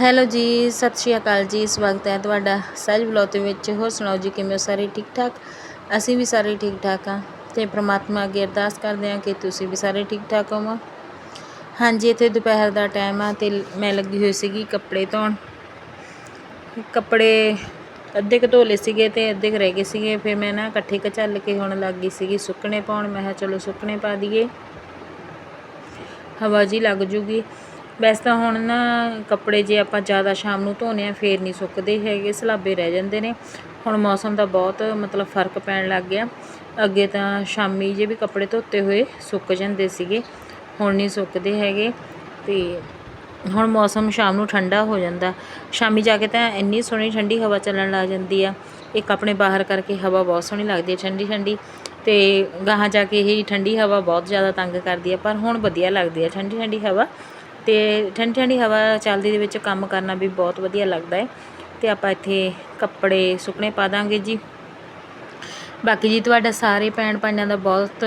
Hello ਜੀ, ਸਤਿ ਸ਼੍ਰੀ ਅਕਾਲ ਜੀ, ਸਵਾਗਤ ਹੈ ਤੁਹਾਡਾ ਸਹਿਜ ਵਲੌਗ ਦੇ ਵਿੱਚ। ਹੋਰ ਸੁਣਾਓ ਜੀ, ਕਿਵੇਂ ਹੋ ਸਾਰੇ ਠੀਕ ਠਾਕ ਅਸੀਂ ਵੀ ਸਾਰੇ ਠੀਕ ਠਾਕ ਹਾਂ ਤੇ ਪ੍ਰਮਾਤਮਾ ਅੱਗੇ ਅਰਦਾਸ ਕਰਦੇ ਹਾਂ ਕਿ ਤੁਸੀਂ ਵੀ ਸਾਰੇ ਠੀਕ ਠਾਕ ਹੋਵੋ। ਹਾਂਜੀ, ਇੱਥੇ ਦੁਪਹਿਰ ਦਾ ਟਾਈਮ ਆ ਤੇ ਮੈਂ ਲੱਗੀ ਹੋਈ ਸੀਗੀ ਕੱਪੜੇ ਧੋਣ। ਕੱਪੜੇ ਅੱਧੇ ਕੁ ਧੋ ਲਏ ਸੀਗੇ ਤੇ ਅੱਧੇ ਕੁ ਰਹਿ ਗਏ ਸੀਗੇ, ਫਿਰ ਮੈਂ ਨਾ ਇਕੱਠੇ ਕੁ ਝੱਲ ਕੇ ਹੁਣ ਲੱਗ ਗਈ ਸੀਗੀ ਸੁੱਕਣੇ ਪਾਉਣ। ਮੈਂ ਕਿਹਾ ਚਲੋ ਸੁੱਕਣੇ ਪਾ ਦਈਏ। ਹਵਾ ਜੀ ਲੱਗ ਜੂਗੀ। ਵੈਸੇ ਤਾਂ ਹੁਣ ਨਾ ਕੱਪੜੇ ਜੇ ਆਪਾਂ ਜ਼ਿਆਦਾ ਸ਼ਾਮ ਨੂੰ ਧੋਨੇ ਆ, ਫੇਰ ਨਹੀਂ ਸੁੱਕਦੇ ਹੈਗੇ, ਸਲਾਬੇ ਰਹਿ ਜਾਂਦੇ ਨੇ। ਹੁਣ ਮੌਸਮ ਦਾ ਬਹੁਤ ਮਤਲਬ ਫ਼ਰਕ ਪੈਣ ਲੱਗ ਗਿਆ। ਅੱਗੇ ਤਾਂ ਸ਼ਾਮੀ ਜੇ ਵੀ ਕੱਪੜੇ ਧੋਤੇ ਹੋਏ, ਸੁੱਕ ਜਾਂਦੇ ਸੀਗੇ, ਹੁਣ ਨਹੀਂ ਸੁੱਕਦੇ ਹੈਗੇ। ਤੇ ਹੁਣ ਮੌਸਮ ਸ਼ਾਮ ਨੂੰ ਠੰਡਾ ਹੋ ਜਾਂਦਾ। ਸ਼ਾਮੀ ਜਾ ਕੇ ਤਾਂ ਇੰਨੀ ਸੋਹਣੀ ਠੰਡੀ ਹਵਾ ਚੱਲਣ ਲੱਗ ਜਾਂਦੀ ਆ। ਇੱਕ ਆਪਣੇ ਬਾਹਰ ਕਰਕੇ ਹਵਾ ਬਹੁਤ ਸੋਹਣੀ ਲੱਗਦੀ ਹੈ ਠੰਡੀ ਠੰਡੀ। ਤੇ ਗਾਹਾਂ ਜਾ ਕੇ ਇਹ ਠੰਡੀ ਹਵਾ ਬਹੁਤ ਜ਼ਿਆਦਾ ਤੰਗ ਕਰਦੀ ਹੈ ਪਰ ਹੁਣ ਵਧੀਆ ਲੱਗਦੀ ਆ, ਠੰਡੀ ਠੰਡੀ ਹਵਾ। ਅਤੇ ਠੰਡੀ ਠੰਡੀ ਹਵਾ ਚੱਲਦੀ ਦੇ ਵਿੱਚ ਕੰਮ ਕਰਨਾ ਵੀ ਬਹੁਤ ਵਧੀਆ ਲੱਗਦਾ ਹੈ। ਅਤੇ ਆਪਾਂ ਇੱਥੇ ਕੱਪੜੇ ਸੁੱਕਣੇ ਪਾ ਦਾਂਗੇ ਜੀ। ਬਾਕੀ ਜੀ ਤੁਹਾਡਾ ਸਾਰੇ ਭੈਣ ਭਾਈਆਂ ਦਾ ਬਹੁਤ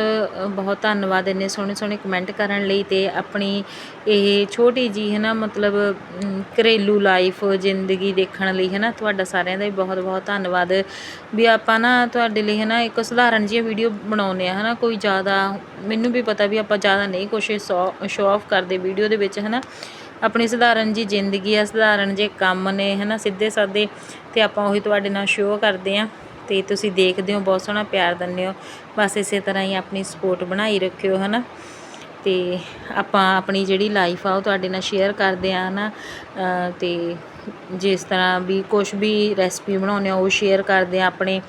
ਬਹੁਤ ਧੰਨਵਾਦ ਇੰਨੇ ਸੋਹਣੇ ਸੋਹਣੇ ਕਮੈਂਟ ਕਰਨ ਲਈ ਤੇ ਆਪਣੀ ਇਹ ਛੋਟੀ ਜੀ ਹੈ ਨਾ ਮਤਲਬ ਘਰੇਲੂ ਲਾਈਫ ਜ਼ਿੰਦਗੀ ਦੇਖਣ ਲਈ ਹੈ ਨਾ ਤੁਹਾਡਾ ਸਾਰਿਆਂ ਦਾ ਵੀ ਬਹੁਤ ਬਹੁਤ ਧੰਨਵਾਦ। ਵੀ ਆਪਾਂ ਨਾ ਤੁਹਾਡੇ ਲਈ ਹੈ ਨਾ ਇੱਕ ਸਧਾਰਨ ਜਿਹੀ ਵੀਡੀਓ ਬਣਾਉਂਦੇ ਆ ਹੈ ਨਾ ਕੋਈ ਜ਼ਿਆਦਾ, ਮੈਨੂੰ ਵੀ ਪਤਾ ਵੀ ਆਪਾਂ ਜ਼ਿਆਦਾ ਨਹੀਂ ਕੁਛ ਸ਼ੋ ਆਫ ਕਰਦੇ ਵੀਡੀਓ ਦੇ ਵਿੱਚ ਹੈ ਨਾ ਆਪਣੀ ਸਧਾਰਨ ਜੀ ਜ਼ਿੰਦਗੀ ਆ, ਸਧਾਰਨ ਜੇ ਕੰਮ ਨੇ ਹੈ ਨਾ ਸਿੱਧੇ ਸਾਦੇ ਤੇ ਆਪਾਂ ਉਹੀ ਤੁਹਾਡੇ ਨਾਲ ਸ਼ੋਅ ਕਰਦੇ ਆ। ਤੇ ਤੁਸੀਂ ਦੇਖਦੇ ਹੋ ਬਹੁਤ ਸੋਹਣਾ ਪਿਆਰ ਦਿੰਦੇ ਹੋ। ਬਸ ਇਸੇ ਤਰ੍ਹਾਂ ਹੀ ਆਪਣੀ ਸਪੋਰਟ ਬਣਾਈ ਰੱਖਿਓ ਹਨਾ। ਤੇ ਆਪਾਂ ਆਪਣੀ ਜਿਹੜੀ ਲਾਈਫ ਆ ਉਹ ਤੁਹਾਡੇ ਨਾਲ ਸ਼ੇਅਰ ਕਰਦੇ ਆ ਹਨਾ। ਅ, ਤੇ ਜਿਸ ਤਰ੍ਹਾਂ ਵੀ ਕੁਝ ਵੀ ਰੈਸਪੀ ਬਣਾਉਂਦੇ ਆ ਉਹ ਸ਼ੇਅਰ ਕਰਦੇ ਆ ਆਪਣੇ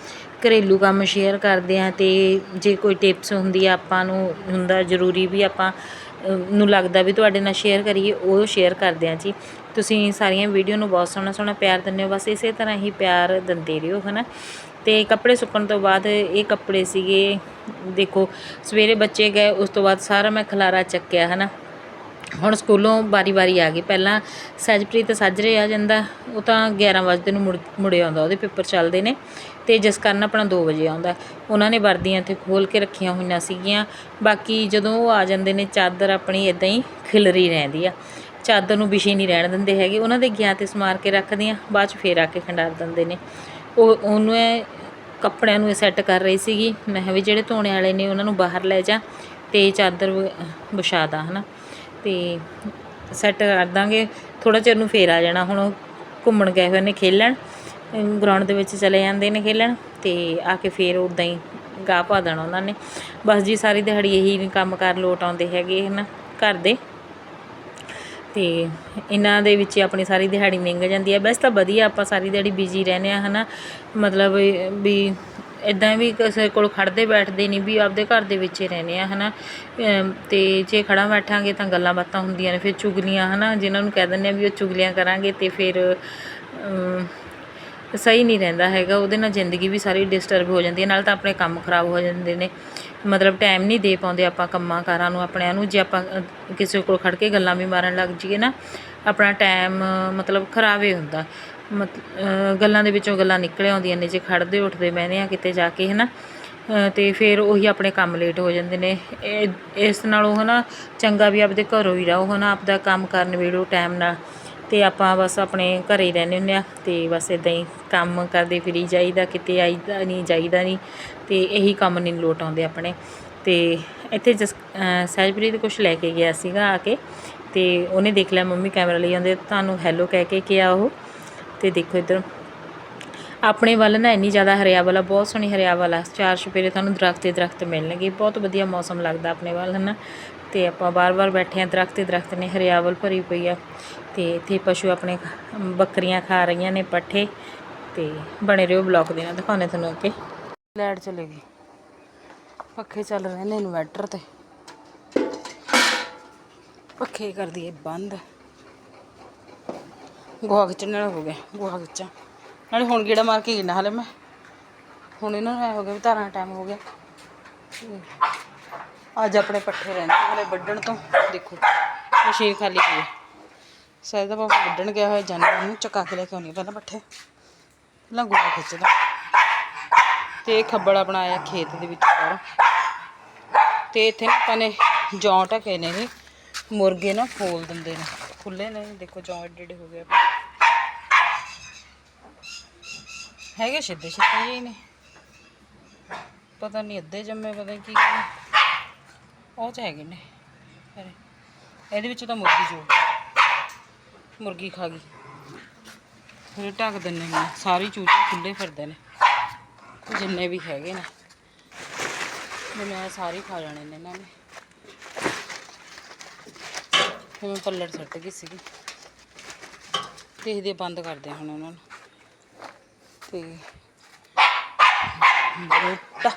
ਘਰੇਲੂ ਕੰਮ ਸ਼ੇਅਰ ਕਰਦੇ ਆ ਤੇ ਜੇ ਕੋਈ ਟਿਪਸ ਹੁੰਦੀ ਆ ਆਪਾਂ ਨੂੰ ਹੁੰਦਾ ਜ਼ਰੂਰੀ ਵੀ ਆਪਾਂ ਨੂੰ ਲੱਗਦਾ ਵੀ ਤੁਹਾਡੇ ਨਾਲ ਸ਼ੇਅਰ ਕਰੀਏ ਉਹ ਸ਼ੇਅਰ ਕਰਦੇ ਆ ਜੀ। ਤੁਸੀਂ ਸਾਰੀਆਂ ਵੀਡੀਓ ਨੂੰ ਬਹੁਤ ਸੋਹਣਾ ਸੋਹਣਾ ਪਿਆਰ ਦਿੰਦੇ ਹੋ, ਬਸ ਇਸੇ ਤਰ੍ਹਾਂ ਹੀ ਪਿਆਰ ਦਿੰਦੇ ਰਹੋ, ਹਨਾ? ਤੇ ਕੱਪੜੇ ਸੁੱਕਣ ਤੋਂ ਬਾਅਦ ਇਹ ਕੱਪੜੇ ਸੀਗੇ, ਦੇਖੋ, ਸਵੇਰੇ ਬੱਚੇ ਗਏ, ਉਸ ਤੋਂ ਬਾਅਦ ਸਾਰਾ ਮੈਂ ਖਲਾਰਾ ਚੱਕਿਆ, ਹਨਾ? ਹੁਣ ਸਕੂਲੋਂ ਵਾਰੀ-ਵਾਰੀ ਆ ਗਈ, ਪਹਿਲਾਂ ਸਹਿਜਪ੍ਰੀਤ ਸਾਜਰੇ ਆ ਜਾਂਦਾ, ਉਹ ਤਾਂ 11 ਵਜੇ ਨੂੰ ਮੁੜ, ਮੁੜੇ ਆਉਂਦਾ, ਉਹਦੇ ਪੇਪਰ ਚੱਲਦੇ ਨੇ, ਤੇ ਜਿਸ ਕਾਰਨ ਆਪਣਾ 2 ਵਜੇ ਆਉਂਦਾ, ਉਹਨਾਂ ਨੇ ਵਰਦੀਆਂ ਇੱਥੇ ਖੋਲ ਕੇ ਰੱਖੀਆਂ ਹੋਈਆਂ ਸੀਗੀਆਂ, ਬਾਕੀ ਜਦੋਂ ਉਹ ਆ ਜਾਂਦੇ ਨੇ, ਚਾਦਰ ਆਪਣੀ ਇਦਾਂ ਹੀ ਖਿਲਰੀ ਰਹਿੰਦੀ ਆ। ਚਾਦਰ ਨੂੰ ਵਿਛੀ ਨਹੀਂ ਰਹਿਣ ਦਿੰਦੇ ਹੈਗੇ, ਉਹਨਾਂ ਦੇ ਗਿਆ ਤੇ ਸਮਾਰ ਕੇ ਰੱਖਦੇ ਆ, ਬਾਅਦ ਚ ਫੇਰ ਆ ਕੇ ਖੰਡਾਰ ਦਿੰਦੇ ਨੇ। ਉਹ, ਉਹਨੂੰ ਇਹ ਕੱਪੜਿਆਂ ਨੂੰ ਸੈੱਟ ਕਰ ਰਹੀ ਸੀਗੀ, ਮੈਂ ਕਿਹਾ ਵੀ ਜਿਹੜੇ ਧੋਣੇ ਵਾਲੇ ਨੇ ਉਹਨਾਂ ਨੂੰ ਬਾਹਰ ਲੈ ਜਾ ਤੇ ਚਾਦਰ ਵ- ਵਿਛਾ ਦਾ, ਹਨਾ। ਤੇ ਸੈੱਟ ਕਰ ਦਾਂਗੇ ਥੋੜਾ ਚਿਰ ਨੂੰ ਫੇਰ ਆ ਜਾਣਾ, ਹੁਣ ਘੁੰਮਣ ਗਏ ਹੋਏ ਨੇ ਖੇਲਣ ਗਰਾਊਂਡ ਦੇ ਵਿੱਚ ਚਲੇ ਜਾਂਦੇ ਨੇ ਖੇਲਣ, ਤੇ ਆ ਕੇ ਫੇਰ ਉਦਾਂ ਹੀ ਗਾਹ ਪਾ ਦੇਣਾ ਉਹਨਾਂ ਨੇ। ਬਸ ਜੀ, ਸਾਰੀ ਦਿਹਾੜੀ ਇਹੀ ਕੰਮ ਕਰ ਲੋਟ ਆਉਂਦੇ ਹੈਗੇ, ਹਨਾ, ਘਰ ਦੇ। ਤੇ ਇਹਨਾਂ ਦੇ ਵਿੱਚ ਆਪਣੀ ਸਾਰੀ ਦਿਹਾੜੀ ਲੰਘ ਜਾਂਦੀ ਹੈ। ਬਸ ਤਾਂ ਵਧੀਆ ਆਪਾਂ ਸਾਰੀ ਦਿਹਾੜੀ ਬਿਜ਼ੀ ਰਹਿੰਦੇ ਆ ਹਨਾ? ਮਤਲਬ ਵੀ ਇਦਾਂ ਵੀ ਕਿਸੇ ਕੋਲ ਖੜਦੇ ਬੈਠਦੇ ਨਹੀਂ, ਵੀ ਆਪਦੇ ਘਰ ਦੇ ਵਿੱਚ ਹੀ ਰਹਿੰਦੇ ਆ ਹਨਾ? ਅਮ ਤੇ ਜੇ ਖੜਾ ਬੈਠਾਂਗੇ ਤਾਂ ਗੱਲਾਂ ਬਾਤਾਂ ਹੁੰਦੀਆਂ ਨੇ, ਫਿਰ ਚੁਗਲੀਆਂ, ਹਨਾ? ਜਿਨ੍ਹਾਂ ਨੂੰ ਕਹਿ ਦਿੰਦੇ ਆ ਵੀ ਉਹ ਚੁਗਲੀਆਂ ਕਰਾਂਗੇ ਤੇ ਫਿਰ ਸਹੀ ਨਹੀਂ ਰਹਿੰਦਾ ਹੈਗਾ ਉਹਦੇ ਨਾਲ ਜ਼ਿੰਦਗੀ ਵੀ ਸਾਰੀ ਡਿਸਟਰਬ ਹੋ ਜਾਂਦੀ ਹੈ ਨਾਲ ਤਾਂ ਆਪਣੇ ਕੰਮ ਖਰਾਬ ਹੋ ਜਾਂਦੇ ਨੇ। ਮਤਲਬ ਟਾਈਮ ਨਹੀਂ ਦੇ ਪਾਉਂਦੇ ਆਪਾਂ ਕੰਮਾਂ ਕਾਰਾਂ ਨੂੰ ਆਪਣਿਆਂ ਨੂੰ ਜੇ ਆਪਾਂ ਕਿਸੇ ਕੋਲ ਖੜ ਕੇ ਗੱਲਾਂ ਵੀ ਮਾਰਨ ਲੱਗ ਜਾਈਏ ਨਾ ਆਪਣਾ ਟਾਈਮ ਮਤਲਬ ਖਰਾਬ ਹੀ ਹੁੰਦਾ। ਮਤ ਗੱਲਾਂ ਦੇ ਵਿੱਚੋਂ ਗੱਲਾਂ ਨਿਕਲ ਆਉਂਦੀਆਂ ਨੇ ਜੇ ਖੜਦੇ ਉੱਠਦੇ ਬਹਿੰਦੇ ਆ ਕਿਤੇ ਜਾ ਕੇ ਹਨਾ? ਅ, ਤੇ ਫਿਰ ਉਹੀ ਆਪਣੇ ਕੰਮ ਲੇਟ ਹੋ ਜਾਂਦੇ ਨੇ। ਇਹ- ਇਸ ਨਾਲੋਂ ਹਨਾ ਚੰਗਾ ਵੀ ਆਪਦੇ ਘਰੋਂ ਹੀ ਰਹੋ ਹਨਾ ਆਪਦਾ ਕੰਮ ਕਰਨ ਵੇੜੋ ਟਾਈਮ ਨਾਲ। ਅਤੇ ਆਪਾਂ ਬਸ ਆਪਣੇ ਘਰ ਹੀ ਰਹਿੰਦੇ ਹੁੰਦੇ ਹਾਂ ਅਤੇ ਬਸ ਇੱਦਾਂ ਹੀ ਕੰਮ ਕਰਦੇ ਫਿਰੀ ਜਾਈਦਾ, ਕਿਤੇ ਆਈਦਾ ਨਹੀਂ, ਜਾਈਦਾ ਨਹੀਂ ਅਤੇ ਇਹੀ ਕੰਮ ਨਹੀਂ ਲੋਟ ਆਉਂਦੇ ਆਪਣੇ। ਅਤੇ ਇੱਥੇ ਜਸ ਸਹਿਜਪ੍ਰੀਤ ਕੁਛ ਲੈ ਕੇ ਗਿਆ ਸੀਗਾ ਆ ਕੇ ਅਤੇ ਉਹਨੇ ਦੇਖ ਲਿਆ ਮੰਮੀ ਕੈਮਰਾ ਲਈ ਆਉਂਦੇ, ਤੁਹਾਨੂੰ ਹੈਲੋ ਕਹਿ ਕੇ ਕਿਹਾ ਉਹ। ਅਤੇ ਦੇਖੋ ਇੱਧਰ। ਆਪਣੇ ਵੱਲ ਨਾ ਇੰਨੀ ਜ਼ਿਆਦਾ ਹਰਿਆਵਲ ਆ ਬਹੁਤ ਸੋਹਣੀ ਹਰਿਆਵਲ ਆ ਚਾਰ ਛਪੇਰੇ ਤੁਹਾਨੂੰ ਦਰਖਤ ਹੀ ਦਰਖਤ ਮਿਲਣਗੇ, ਬਹੁਤ ਵਧੀਆ ਮੌਸਮ ਲੱਗਦਾ ਆਪਣੇ ਵੱਲ ਹੈ ਨਾ ਤੇ ਆਪਾਂ ਬਾਰ-ਬਾਰ ਬੈਠੇ ਆ ਦਰਖਤ ਹੀ ਦਰਖਤ ਨੇ ਹਰਿਆਵਲ ਭਰੀ ਪਈ ਆ, ਤੇ ਇੱਥੇ ਪਸ਼ੂ ਆਪਣੇ ਬੱਕਰੀਆਂ ਖਾ ਰਹੀਆਂ ਨੇ ਪੱਠੇ, ਤੇ ਬਣੇ ਰਹੋ ਬਲੌਕ ਦੇ ਨਾਲ, ਦਿਖਾਉਂਦੇ ਤੁਹਾਨੂੰ ਅੱਗੇ। ਲਾਈਟ ਚਲੇ ਗਈ। ਪੱਖੇ ਚੱਲ ਰਹੇ ਨੇ ਇਨਵਰਟਰ ਤੇ। ਪੱਖੇ ਕਰ ਦਈਏ ਬੰਦ। ਗੋਹਾ ਖਿੱਚਣ ਵਾਲਾ ਹੋ ਗਿਆ, ਗੋਹਾ ਖਿੱਚਾਂ। ਨਾਲੇ ਹੁਣ ਗੇੜਾ ਮਾਰ ਕੇ ਗਿਣਾ ਹਲੇ ਮੈਂ। ਹੁਣ ਇਹਨਾਂ ਨੂੰ ਐ ਹੋ ਗਿਆ ਵੀ ਧਾਰਾਂ ਟਾਈਮ ਹੋ ਗਿਆ। ਅੱਜ ਆਪਣੇ ਪੱਠੇ ਰਹਿੰਦੇ ਹਲੇ ਵੱਢਣ ਤੋਂ। ਦੇਖੋ, ਮਸ਼ੀਨ ਖਾਲੀ ਪਈ ਹੈ ਸ਼ਾਇਦ ਦਾ ਪਾਪਾ ਵੱਢਣ ਗਿਆ ਹੋਇਆ ਜਾਨਵਰ ਨੂੰ ਚੁਕਾ ਕੇ ਲੈ ਕੇ ਆਉਣੀ ਪਹਿਲਾਂ ਪੱਠੇ। ਪਹਿਲਾਂ ਗੋਹਾ ਖਿੱਚਦਾ। ਤੇ ਇਹ ਖੱਬੜ ਬਣਾਇਆ ਖੇਤ ਦੇ ਵਿੱਚ ਬਾਹਰ। ਤੇ ਇੱਥੇ ਨਾ ਆਪਾਂ ਨੇ ਜੌਂ ਢਕੇ ਨੇ। ਇਹ ਮੁਰਗੇ ਨਾ ਫੋਲ ਦਿੰਦੇ ਨੇ। ਖੁੱਲੇ ਨੇ। ਦੇਖੋ ਜੌਂ ਏਡੇ ਏਡੇ ਹੋ ਗਏ ਆਪਣੇ ਹੈਗੇ ਸਿੱਧੇ ਸਿੱਧੇ ਜਿਹੇ ਨੇ। ਪਤਾ ਨਹੀਂ ਅੱਧੇ ਜੰਮੇ, ਪਤਾ ਕੀ ਉਹ ਚ ਹੈਗੇ ਨੇ। ਇਹਦੇ ਵਿੱਚ ਤਾਂ ਮੁਰਗੀ ਜੋੜ ਮੁਰਗੀ ਖਾ ਗਈ। ਫਿਰ ਢੱਕ ਦਿੰਨੇ ਨੇ। ਸਾਰੇ ਚੂਚੇ ਖੁੱਲੇ ਫਿਰਦੇ ਨੇ। ਜਿੰਨੇ ਵੀ ਹੈਗੇ ਨੇ। ਜਿਵੇਂ ਇਹ ਸਾਰੇ ਖਾ ਲੈਣੇ ਨੇ ਇਹਨਾਂ ਨੇ। ਫਿਰ ਮੈਂ ਪੱਲੜ ਸੱਟ ਗਈ ਸੀਗੀ। ਦੇਖਦੇ ਬੰਦ ਕਰਦੇ ਹੁਣ ਉਹਨਾਂ ਨੂੰ। ਤੇ ਬਰੋਟਾ।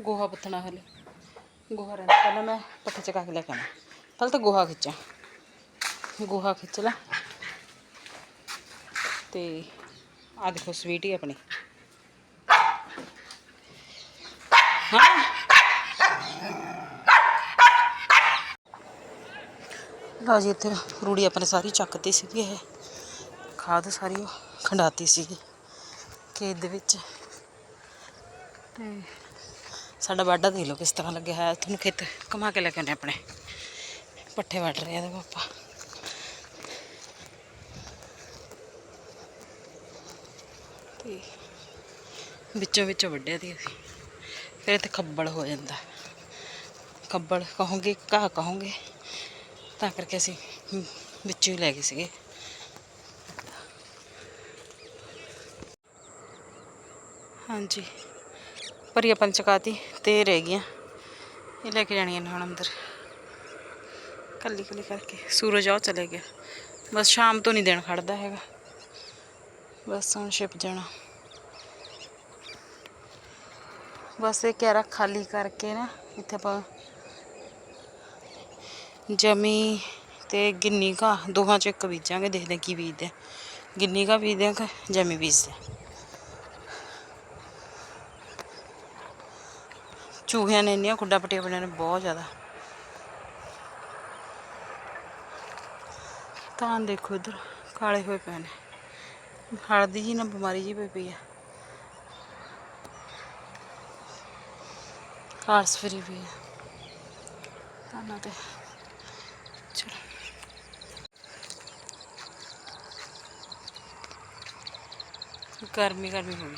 ਗੋਹਾ ਪੱਥਣਾ ਹਲੇ। ਗੋਹਾ ਰਹਿੰਦਾ, ਪਹਿਲਾਂ ਮੈਂ ਪੱਠੇ ਚਕਾ ਕੇ ਲੈ ਕੇ ਆਵਾਂ ਪਹਿਲਾਂ ਤਾਂ ਗੋਹਾ ਖਿੱਚਾਂ। ਗੋਹਾ ਖਿੱਚ ਲਾ। ਤੇ ਆ ਦੇਖੋ, ਸਵੀਟੀ ਆਪਣੀ ਹਾਂ ਲਓ ਜੀ ਇੱਥੇ ਰੂੜੀ ਆਪਣੇ ਸਾਰੀ ਚੱਕਤੀ ਸੀਗੀ ਇਹ। ਖਾਦ ਸਾਰੀ ਖੰਡਾਤੀ ਸੀਗੀ ਖੇਤ ਦੇ ਵਿੱਚ। ਤੇ ਸਾਡਾ ਬਾਡਾ ਦੇਖ ਲਓ ਕਿਸ ਤਰ੍ਹਾਂ ਲੱਗਿਆ ਹੋਇਆ। ਤੁਹਾਨੂੰ ਖੇਤ ਕਮਾ ਕੇ ਲੈ ਕੇ ਆਉਂਦੇ ਆਪਣੇ। ਪੱਠੇ ਵੱਢ ਰਹੇ ਆ ਇਹਦੇ ਪਾਪਾ ਤੇ ਵਿੱਚੋਂ ਵਿੱਚੋਂ ਵੱਢਿਆ ਦੀ ਅਸੀਂ। ਫਿਰ ਇੱਥੇ ਖੱਬਲ ਹੋ ਜਾਂਦਾ। ਖੱਬਲ ਕਹੋਗੇ, ਘਾਹ ਕਹੋਗੇ। ਤਾਂ ਕਰਕੇ ਅਸੀਂ ਹਮ, ਵਿੱਚੋਂ ਹੀ ਲੈ ਗਏ ਸੀਗੇ। ਹਾਂਜੀ। ਪਰੀ ਆਪਾਂ ਨੇ ਚਕਾਤੀ ਤੇ ਰਹਿ ਗਈਆਂ। ਇਹ ਲੈ ਕੇ ਜਾਣੀਆਂ ਨੇ ਹੁਣ ਅੰਦਰ। ਕੱਲੀ ਕੱਲੀ ਕਰਕੇ। ਸੂਰਜ ਆਉ ਚਲੇ ਗਿਆ। ਬਸ ਸ਼ਾਮ ਤੋਂ ਨਹੀਂ ਦਿਨ ਖੜਦਾ ਹੈਗਾ। ਬਸ ਹੁਣ ਛਿਪ ਜਾਣਾ। ਬਸ ਇਹ ਕਿਆਰਾ ਖਾਲੀ ਕਰਕੇ ਨਾ ਇੱਥੇ ਆਪਾਂ ਜਮੀ ਤੇ ਗਿੰਨੀ ਕਾ ਦੋਹਾਂ ਚ ਇੱਕ ਬੀਜਾਂਗੇ, ਦੇਖਦੇ ਕੀ ਬੀਜਦੇ। ਹਾਂ। ਗਿੰਨੀ ਕਾ ਬੀਜਦੇ ਹਾਂ ਜਮੀ ਬੀਜਦੇ ਚੂਹਿਆਂ ਨੇ ਇੰਨੀਆਂ ਖੁੱਡਾ ਪੱਟੀਆਂ ਬਣੀਆਂ ਨੇ ਬਹੁਤ ਜ਼ਿਆਦਾ। ਤਾਂ ਦੇਖੋ ਇਧਰ, ਕਾਲੇ ਹੋਏ ਪਏ ਨੇ। ਹਲਦੀ ਜੀ ਨਾ ਬਿਮਾਰੀ ਜੀ ਪਈ ਪਈ ਆ। ਕਾਰਸ ਫਰੀ ਪਈ ਆ। ਤਾਂ ਨਾ ਤੇ ਗਰਮੀ ਗਰਮੀ ਹੋ ਗਈ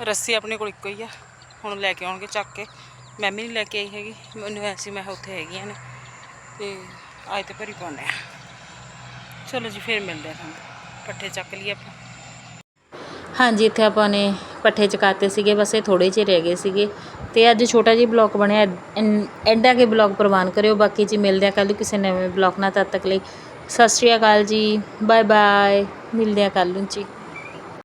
ਰੱਸੀ ਆਪਣੇ ਕੋਲ ਇੱਕੋ ਹੀ ਆ ਹੁਣ ਲੈ ਕੇ ਆਉਣਗੇ ਚੱਕ ਕੇ ਮੈਂ ਵੀ ਨਹੀਂ ਲੈ ਕੇ ਆਈ ਹੈਗੀ ਮੈਨੂੰ ਐਸੀ ਮੈਂ ਕਿਹਾ ਉੱਥੇ ਹੈਗੀਆਂ ਨੇ ਤੇ ਅੱਜ ਤੇ ਭਰੀ ਪਾਉਂਦੇ ਆ ਚਲੋ ਜੀ ਫਿਰ ਮਿਲਦੇ ਆ ਤੁਹਾਨੂੰ ਪੱਠੇ ਚੱਕ ਲਈਏ ਆਪਾਂ ਹਾਂਜੀ ਇੱਥੇ ਆਪਾਂ ਨੇ ਪੱਠੇ ਚਕਾਤੇ ਸੀਗੇ, ਬਸ ਇਹ ਥੋੜੇ ਜਿਹੇ ਰਹਿ ਗਏ ਸੀਗੇ। ਤੇ ਅੱਜ ਛੋਟਾ ਜਿਹਾ ਬਲੌਗ ਬਣਿਆ, ਐਡਾ ਕੇ ਬਲੌਗ ਪ੍ਰਵਾਨ ਕਰਿਓ, ਬਾਕੀ ਜੀ ਮਿਲਦੇ ਆ ਕੱਲ੍ਹ ਨੂੰ ਕਿਸੇ ਨਵੇਂ ਬਲੌਗ ਨਾਲ, ਤਦ ਤੱਕ ਲਈ ਸਤਿ ਸ਼੍ਰੀ ਅਕਾਲ ਜੀ ਬਾਏ ਬਾਏ ਮਿਲਦੇ ਆ ਕੱਲ੍ਹ ਨੂੰ ਜੀ।